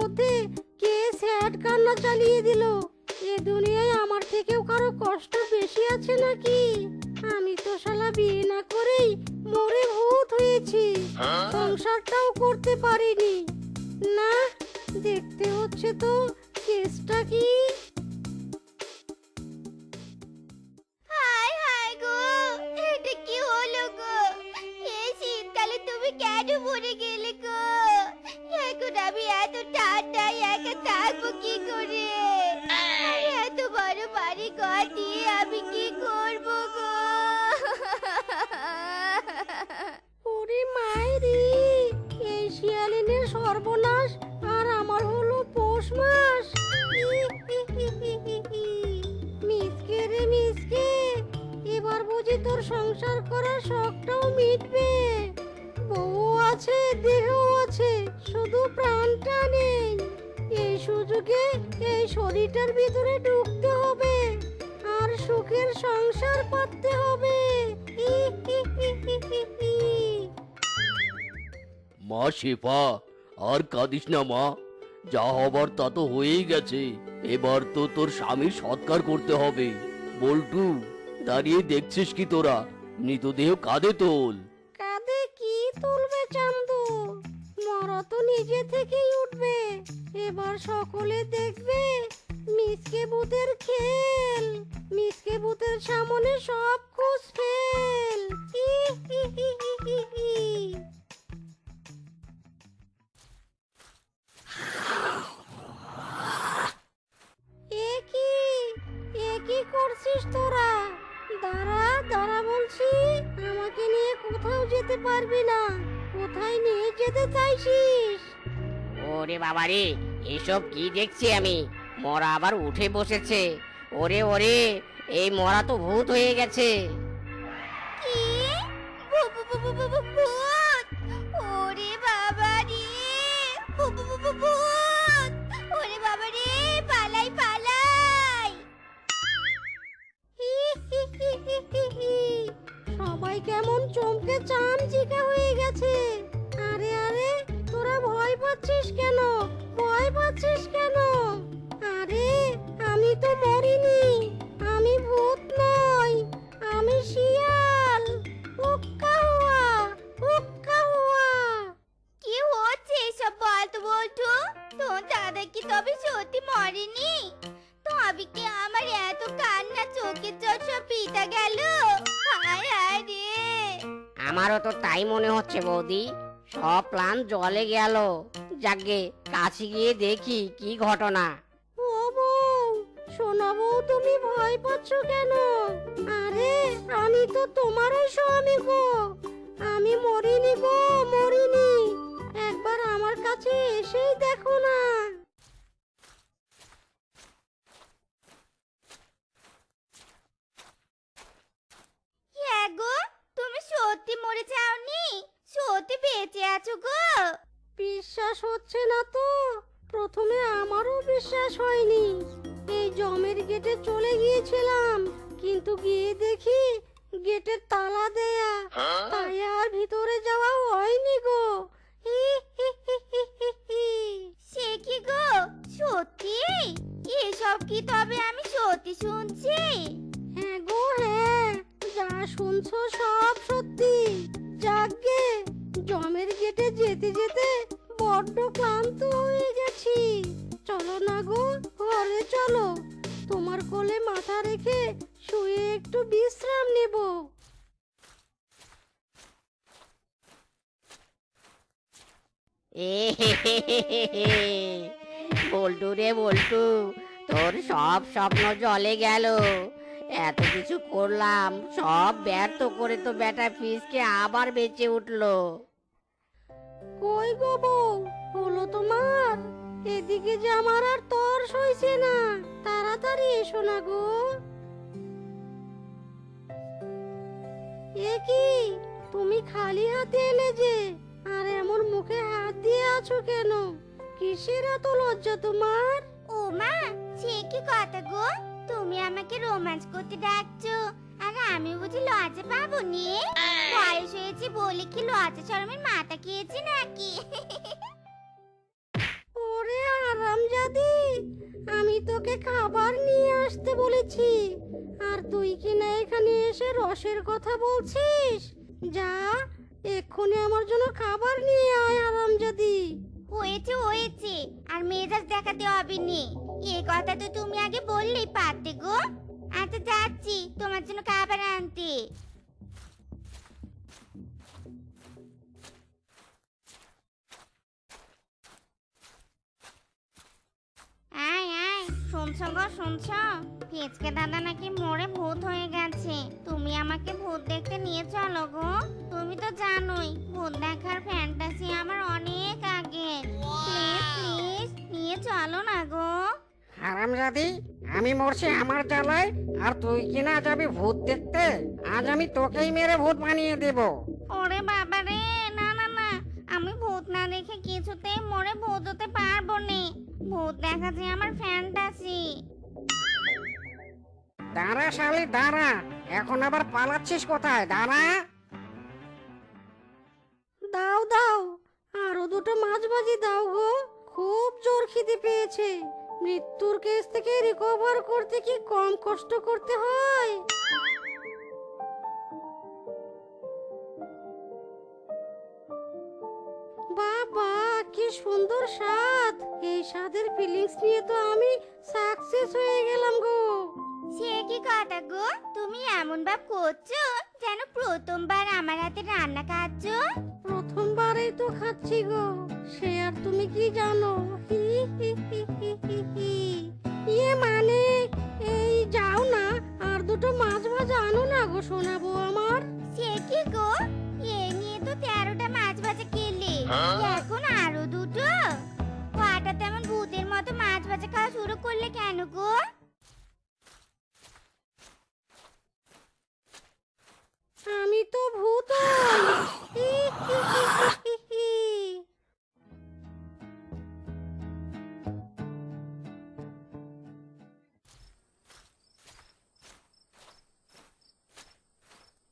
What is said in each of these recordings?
মধ্যে কে স্যাড কান্না চালিয়ে দিল? এ দুনিয়ায় আমার থেকেও কারও কষ্ট বেশি আছে নাকি? আমি তো শালা বিয়ে না করেই মরে ভূত হয়েছি। সংসারটাও করতে পারিনি। না, দেখতে হচ্ছে তো কেসটা কি? গো, এটা কি হলো গো? এই শীতকালে তুমি কেন মরে গেলে গো? আমি এত ঠান্ডায় একা থাকব কি করে? এত বড় বাড়ি ঘর আমি কি করব গো? ওরে মায়েরি এই শিয়ালিনের সর্বনাশ আর আমার হলো পৌষ মাস। মিসকে রে মিসকে, এবার বুঝি তোর সংসার করার শখটাও মিটবে। বউ আছে, দেহ শুধু প্রাণটা নেই এই সুযোগে এই শরীরটার ভিতরে ঢুকতে হবে আর সুখের সংসার পাততে হবে। মা শেফা আর কাঁদিস না মা যা হবার তা তো হয়েই গেছে। এবার তো তোর স্বামীর সৎকার করতে হবে। বল্টু দাঁড়িয়ে দেখছিস কি তোরা? মৃতদেহ কাঁধে তোল। কাঁধে কি তুলবে চান্দু? মরা তো নিজে থেকেই উঠবে। এবার সকলে দেখবে মিসকে ভূতের খেল। মিসকে ভূতের সামনে সব খুশ ফেল। হি হি হি হি হি হি। এ কি? এ কি করছিস তোরা? দাঁড়া দাঁড়া বলছি, আমাকে নিয়ে কোথাও যেতে পারবি না। কোথায় নিয়ে যেতে চাইছিস? ওরে বাবা রে এসব কি দেখছি আমি? মরা আবার উঠে বসেছে। ওরে ওরে এই মরা তো ভূত হয়ে গেছে। কি? ভূ- ভূ- ভূ- ভূ- ভূ- ভূ- ভূত! ওরে বাবা রে ভূ- ভূ- ভূ- ভূ- ভূত! ওরে বাবা রে পালাই পালাই! হি হি হি হি হি হি। সবাই কেমন চমকে গেছে। আরে আরে, তোরা ভয় পাচ্ছিস কেন? ভয় পাচ্ছিস কেন? আরে, আমি তো মরিনি। আমি ভূত নই। আমি শিয়াল। উক্কা হুয়া উক্কা হুয়া। কি হচ্ছে এসব বলতো বলতো? তোর দাদা কি তবে সত্যি মরেনি? তবে কি আমার এত কান্না চোখের জল সব পিতা গেল? আমারও তো তাই মনে হচ্ছে বৌদি। সব প্ল্যান জলে গেল। যাকে কাছে গিয়ে দেখি কি ঘটনা। ও বউ শোনা বউ, তুমি ভয় পাচ্ছ কেন? আরে আমি তো তোমারই স্বামী গো। আমি মরিনি গো, মরিনি। একবার আমার কাছে এসেই দেখো না হ্যাঁ গো তুমি সত্যি মরে যাওনি সত্যি বেঁচে আছো গো বিশ্বাস হচ্ছে না তো? প্রথমে আমারও বিশ্বাস হয়নি। এই জমের গেটে চলে গিয়েছিলাম কিন্তু গিয়ে দেখি গেটের তালা দেয়া। তাই আর ভিতরে যাওয়া হয়নি গো। হি হি হি হি হি হি। সে কি গো? সত্যি? এসব কি তবে আমি সত্যি শুনছি? হ্যাঁ গো হ্যাঁ যা শুনছো সব সত্যি। যাকগে জমের গেটে যেতে যেতে বড্ড ক্লান্ত হয়ে গেছি। চলো না গো, ঘরে চলো। তোমার কোলে মাথা রেখে শুয়ে একটু বিশ্রাম নেব। বল্টু রে বল্টু, তোর সব স্বপ্ন জলে গেল। এত কিছু করলাম, সব ব্যর্থ করে তো বেটা ফিসকে আবার বেঁচে উঠল। কই গো বউ? হলো তোমার? এদিকে যে আমার আর তর সইছে না, তাড়াতাড়ি এসো না গো। এ কি? তুমি খালি হাতে এলে যে, আর এমন মুখে হাত দিয়ে আছো কেন? কিসের এত লজ্জা তোমার? ও মা, সে কি কথা গো? তুমি আমাকে রোমান্স করতে ডাকছো, আর আমি বুঝি লজ্জা পাবো নি? বয়স হয়েছে বলে কি লজ্জা শরমের মাথা খেয়েছি নাকি? ওরে হারামজাদি আমি তোকে খাবার নিয়ে আসতে বলেছি আর তুই কি না এখানে এসে রসের কথা বলছিস? যা এক্ষুনি আমার জন্য খাবার নিয়ে আয় হারামজাদি হয়েছে হয়েছে আর মেজাজ দেখাতে হবে নি। এ কথা তো তুমি আগে বললেই পারতে গো। আচ্ছা যাচ্ছি তোমার জন্য খাবার আনতে। শুনছো গো শুনছো? ফিচকে দাদা নাকি মরে ভূত হয়ে গেছে। তুমি আমাকে ভূত দেখতে নিয়ে চলো গো। তুমি তো জানোই ভূত দেখার ফ্যান্টাসি আমার অনেক আগে। প্লিজ প্লিজ নিয়ে চলো না গো। হারামজাদি আমি মরছি আমার জ্বালায় আর তুই কিনা যাবি ভূত দেখতে? আজ আমি তোকেই মেরে ভূত বানিয়ে দেব। ওরে বাবা রে ভূত না দেখে কিছুতেই মরে ভূত হতে পারব না। ভূত দেখা যে আমার ফ্যান্টাসি দাঁড়া শালি দাঁড়া। এখন আবার পালাচ্ছিস কোথায়? দাঁড়া। দাও দাও। আরও দুটো মাছ ভাজি দাও গো। খুব জোর খিদে পেয়েছে। মৃত্যুর কেস থেকে রিকভার করতে কি কম কষ্ট করতে হয়? সুন্দর স্বাদ। এই স্বাদের ফিলিংস নিয়ে তো আমি সাকসেস হয়ে গেলাম গো। সে কি কথা গো? তুমি এমন ভাব করছ যেন প্রথমবার আমার হাতে রান্না খাচ্ছো? প্রথমবারই তো খাচ্ছি গো। সে আর তুমি কি জানো? হি হি হি হি হি হি। ইয়ে মানে এই যাও না আর দুটো মাছ ভাজা আনো না গো শোনাবো আমার। সে কি গো? এ নিয়ে তো তেরোটা মাছ ভাজা খেলে। এখন আরও দুটো তেমন ভূতের মতো মাছ ভাজা খাওয়া শুরু করলে কেন গো? আমি তো ভূত।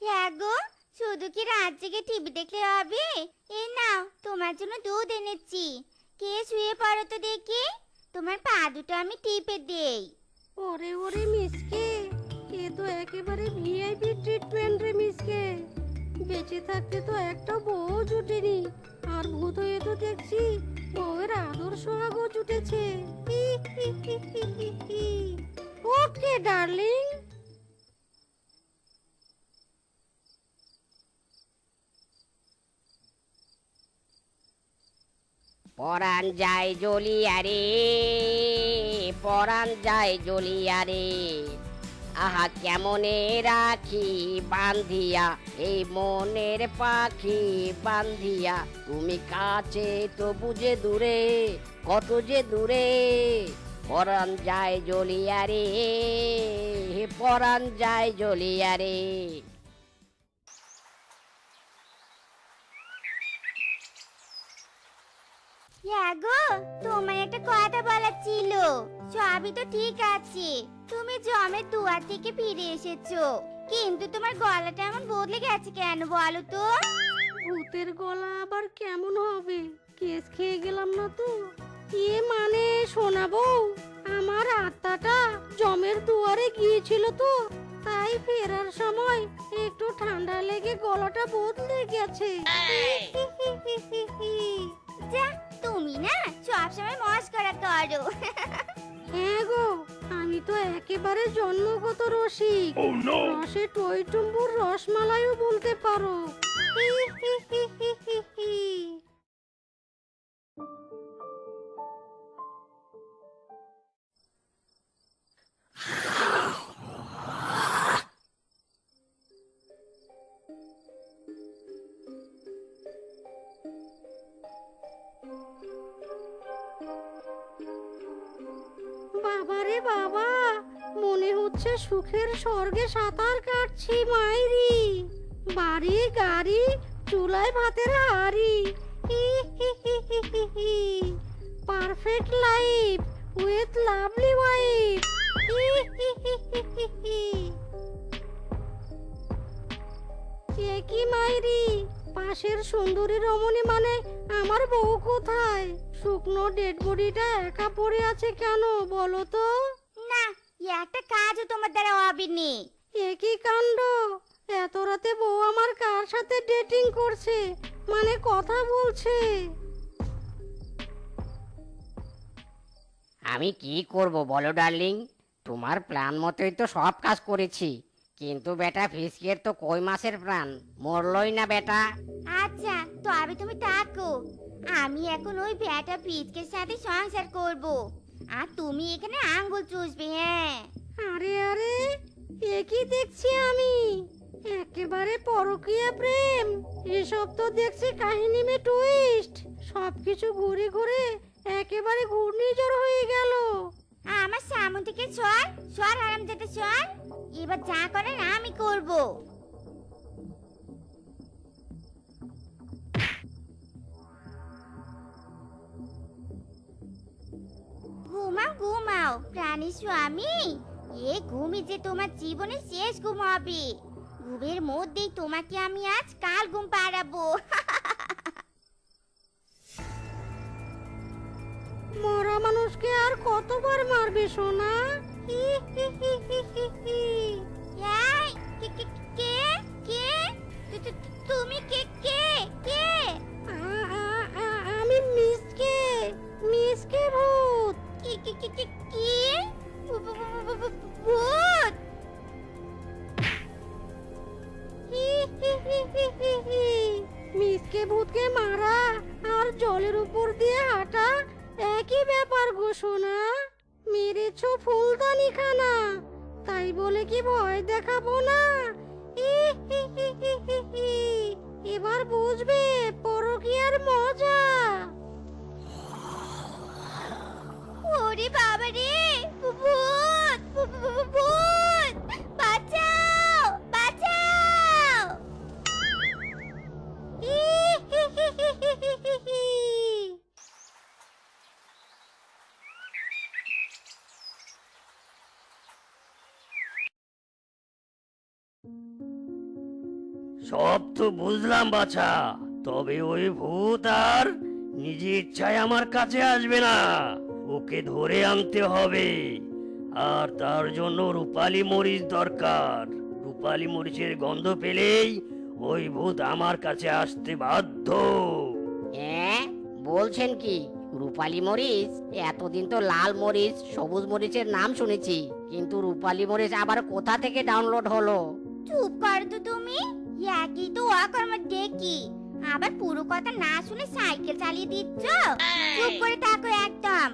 হ্যাঁ শুধু কি রাত জেগে টিভি দেখলে হবে? বেঁচে থাকতে তো একটা বউ জুটেনি। আর ভূত হয়ে তো দেখছি বউয়ের আদর্শ আগো জুটেছে। Okay, darling. পরাণ যায় জ্বলিয়া রে, পরাণ যায় জ্বলিয়া আহা, কেমনে রাখি বান্ধিয়া? এই মনের পাখি বান্ধিয়া। তুমি কাছে তো বুঝে দূরে, কত যে দূরে। পরাণ যায় জ্বলিয়া রে হে পরাণ যায় জ্বলিয়া রে। গো একটা কথা বলার ছিল। সবই তো ঠিক আছে। তুমি জমের দুয়ার থেকে ফিরে এসেছ। কিন্তু তোমার গলাটা এমন বদলে গেছে কেন বলো তো? ভূতের গলা আবার কেমন হবে? কেস খেয়ে গেলাম না তো? এ মানে শোনাবো আমার আত্মাটা জমের দুয়ারে গিয়েছিল তো? তাই ফেরার সময় একটু ঠান্ডা লেগে গলাটা বদলে গেছে। যা তুমি না সবসময় মস্করা করো হ্যাঁ গো আমি তো একেবারে জন্মগত রসিক। রসে টই টুম্বুর রসমালাইও বলতে পারো। বাবারে বাবা, মনে হচ্ছে সুখের স্বর্গে সাঁতার কাটছি মাইরি। বাড়ি, গাড়ি, চুলায় ভাতের হাড়ি। Perfect life with lovely wife কি মাইরি? পাশের সুন্দরী রমণী মানে আমার বউ কোথায়? শুকনো ডেড বডিটা একা পড়ে আছে কেন বলো তো? না এ একটা কাজও তোমার দ্বারা হবে নি এ কি কাণ্ড? এত রাতে বউ আমার কার সাথে ডেটিং করছে? মানে কথা বলছে। আমি কি করব বলো ডার্লিং তোমার প্ল্যান মতোই তো সব কাজ করেছি। কিন্তু বেটা ফিসকের তো কই মাছের প্রাণ? মরলই না বেটা। আচ্ছা তবে তুমি থাকো আমি এখন ওই বেটা পিচকের সাথে সংসার করব। আর তুমি এখানে আঙ্গুল চুষবে হ্যাঁ। আরে আরে এ কি দেখছি আমি? একেবারে পরকীয়া প্রেম। এসব তো দেখছি কাহিনী মে টুইস্ট সবকিছু ঘুরে ঘুরে একেবারে ঘূর্ণিঝড় হয়ে গেল। আমার সামনে থেকে সর সর আরাম যেতে সর। এবার যা করার আমি করব। ঘুমাও ঘুমাও, প্রাণী স্বামী। এ ঘুমই যে তোমার জীবনে শেষ ঘুম হবে। ঘুমের মধ্যেই তোমাকে আমি আজ কাল ঘুম পাড়াবো। মরা মানুষকে আর কতবার মারবে, সোনা? তুমি কে কে কে মজার মজা। ওরে বাবা রে ভূত ভূত বাঁচাও বাঁচাও। সব তো বুঝলাম বাছা। তবে ওই ভূত আর নিজে ইচ্ছায় আমার কাছে আসবে না। ওকে ধরে আনতে হবে। আর তার জন্য রূপালী মরিচ দরকার। রূপালী মরিচের গন্ধ পেলেই ওই ভূত আমার কাছে আসতে বাধ্য। হ্যাঁ? বলছেন কি রূপালি মরিচ? এতদিন তো লাল মরিচ সবুজ মরিচের নাম শুনেছি। কিন্তু রূপালী মরিচ আবার কোথা থেকে ডাউনলোড হলো? চুপ কর তো তুমি। একই তো অকর্ম দেখি। আবার পুরো কথা না শুনে সাইকেল চালিয়ে দিচ্ছ? চুপ করে থাকো একদম।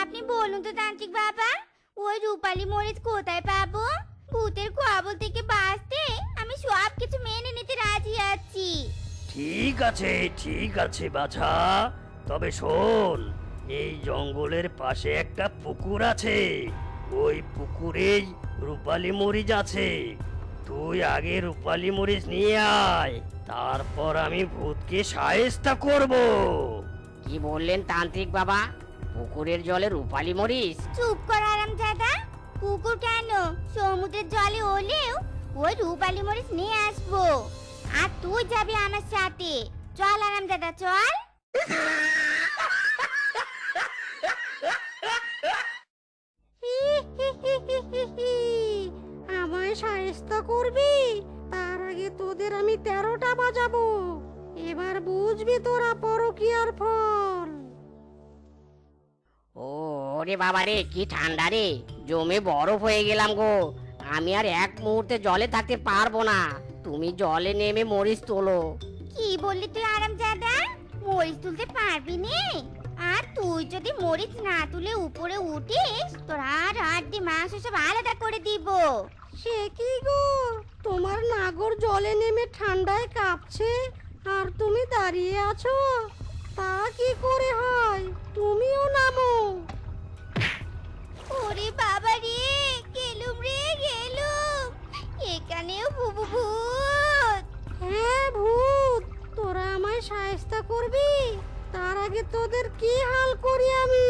আপনি বলুন তো, তান্ত্রিক বাবা, ওই রূপালী মরিচ কোথায় পাবো? ভূতের কবল থেকে বাঁচতে আমি সব কিছু মেনে নিতে রাজি আছি। ঠিক আছে ঠিক আছে, বাছা। তবে শোন, এই জঙ্গলের পাশে একটা পুকুর আছে। ওই পুকুরেই রূপালী মরিচ আছে। তুই আগে রূপালী মরিচ নিয়ে আয় তারপর আমি ভূতকে সাহেস্তা করব। কি বললেন তান্ত্রিক বাবা? পুকুরের জলে রূপালী মরিচ? চুপ কর আরাম দাদা কুকুর কেন? সমুদ্রের জলে হলেও ওই রূপালী মরিচ নিয়ে আসব। আর তুই যাবি আমার সাথে। চল আরাম দাদা চল। আমায় করবি? তার আগে তোদের আমি তেরোটা বাজাবো। এবার বুঝবি তোরা পরকিয়ার ফল। ও রে বাবা রে কি ঠান্ডা রে। জমে বরফ হয়ে গেলাম গো। আমি আর এক মুহূর্তে জলে থাকতে পারব না। তুমি জলে নেমে মরিচ তোলো। কি বললি তুই আরাম দাদা মরিচ তুলতে পারবি নি। তুই যদি মরিচ না তুলে উপরে উঠিস তোর আর হাড্ডি মাংস সব আলাদা করে দিব। সে কি গো? তোমার নাগর জলে নেমে ঠান্ডায় কাঁপছে আর তুমি দাঁড়িয়ে আছো? তা কি করে হয়? তুমিও নামো। ওরে বাবা রে গেলুম রে গেলুম। এখানেও ভুবু ভূত। হ্যাঁ ভূত। তোরা আমায় সাহেস্তা করবি? তার আগে তোদের কি হাল করি আমি?